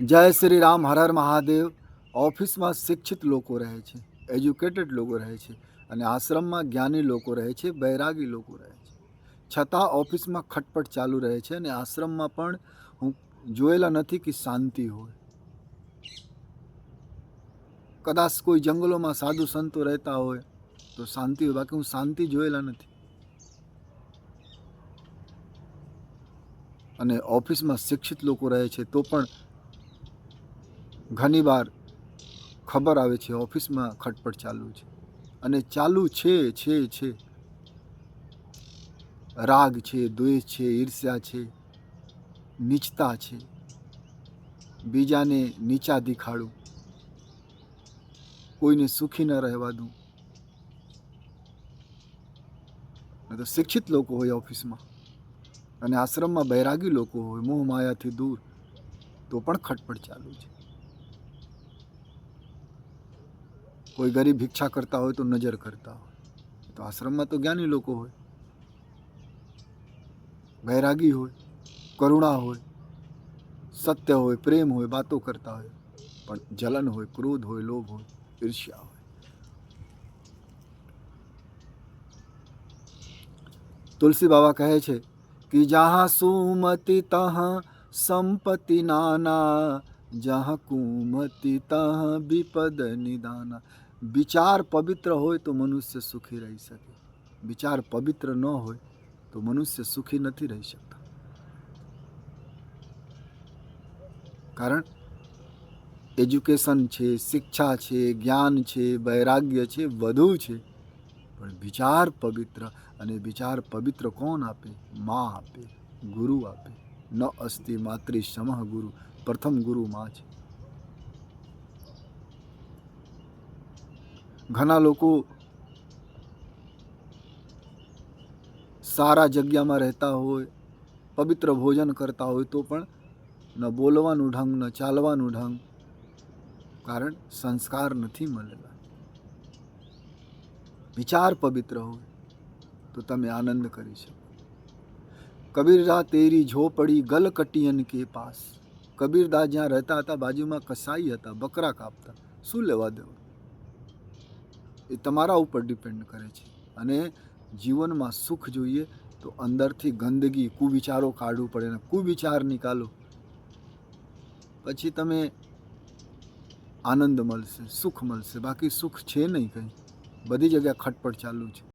જય શ્રી રામ, હર હર મહાદેવ. ઓફિસમાં શિક્ષિત લોકો રહે છે, એજ્યુકેટેડ લોકો રહે છે અને આશ્રમમાં જ્ઞાની લોકો રહે છે, બૈરાગી લોકો રહે છે. છતાં ઓફિસમાં ખટપટ ચાલુ રહે છે અને આશ્રમમાં પણ હું જોયેલા નથી કે શાંતિ હોય. કદાચ કોઈ જંગલોમાં સાધુ સંતો રહેતા હોય તો શાંતિ હોય, બાકી હું શાંતિ જોયેલા નથી. અને ઓફિસમાં શિક્ષિત લોકો રહે છે તો પણ ઘણી વાર ખબર આવે છે, ઓફિસમાં ખટપટ ચાલુ છે. અને ચાલુ છે છે છે. રાગ છે, દ્વેષ છે, ઈર્ષ્યા છે, નીચતા છે. બીજાને નીચા દેખાડું. કોઈને સુખી ન રહેવા દઉં તો શિક્ષિત લોકો હોય ઓફિસમાં. અને આશ્રમમાં બૈરાગી લોકો હોય, મોહ માયાથી દૂર. તો પણ ખટપટ ચાલુ છે. કોઈ ગરીબ ભિક્ષા કરતા હોય તો નજર કરતા હોય તો આશ્રમમાં તો જ્ઞાની લોકો હોય બૈરાગી હોય કરુણા હોય સત્ય હોય પ્રેમ હોય વાતો કરતા હોય પણ જલન હોય ક્રોધ હોય લોભ હોય ઈર્ષ્યા હોય તુલસી બાબા કહે છે कि जहाँ सुमति तहाँ संपत्ति नाना जहाँ कुमति तहाँ विपद निदाना વિચાર પવિત્ર હોય તો મનુષ્ય સુખી રહી શકે. વિચાર પવિત્ર ન હોય તો મનુષ્ય સુખી નથી રહી શકતા. કારણ એજ્યુકેશન છે, શિક્ષા છે, જ્ઞાન છે, વૈરાગ્ય છે બધું છે. પણ વિચાર પવિત્ર અને વિચાર પવિત્ર કોણ આપે? મા આપે, ગુરુ આપે. ન અસ્તિ માતૃ સમહ ગુરુ, પ્રથમ ગુરુ માં છે ઘણા લોકો સારા જગ્યામાં રહેતા હોય પવિત્ર ભોજન કરતા હોય તો પણ ન બોલવાનું ઢંગ ન ચાલવાનું ઢંગ કારણ સંસ્કાર નથી મળેલા વિચાર પવિત્ર હોય તો તમે આનંદ કરી શકો કબીરદા તેરી ઝોપડી ગલકટિયન કે પાસ કબીરદા જ્યાં રહેતા હતા બાજુમાં કસાઈ હતા બકરા કાપતા શું લેવા દેવા એ તમારા ઉપર ડિપેન્ડ કરે છે. અને જીવનમાં સુખ જોઈએ તો અંદરથી ગંદગી, કુવિચારો કાઢવું પડે અને કુવિચાર નીકાળો પછી તમે આનંદ મળશે, સુખ મળશે. બાકી સુખ છે નહીં કંઈ. બધી જગ્યાએ ખટપટ ચાલુ છે.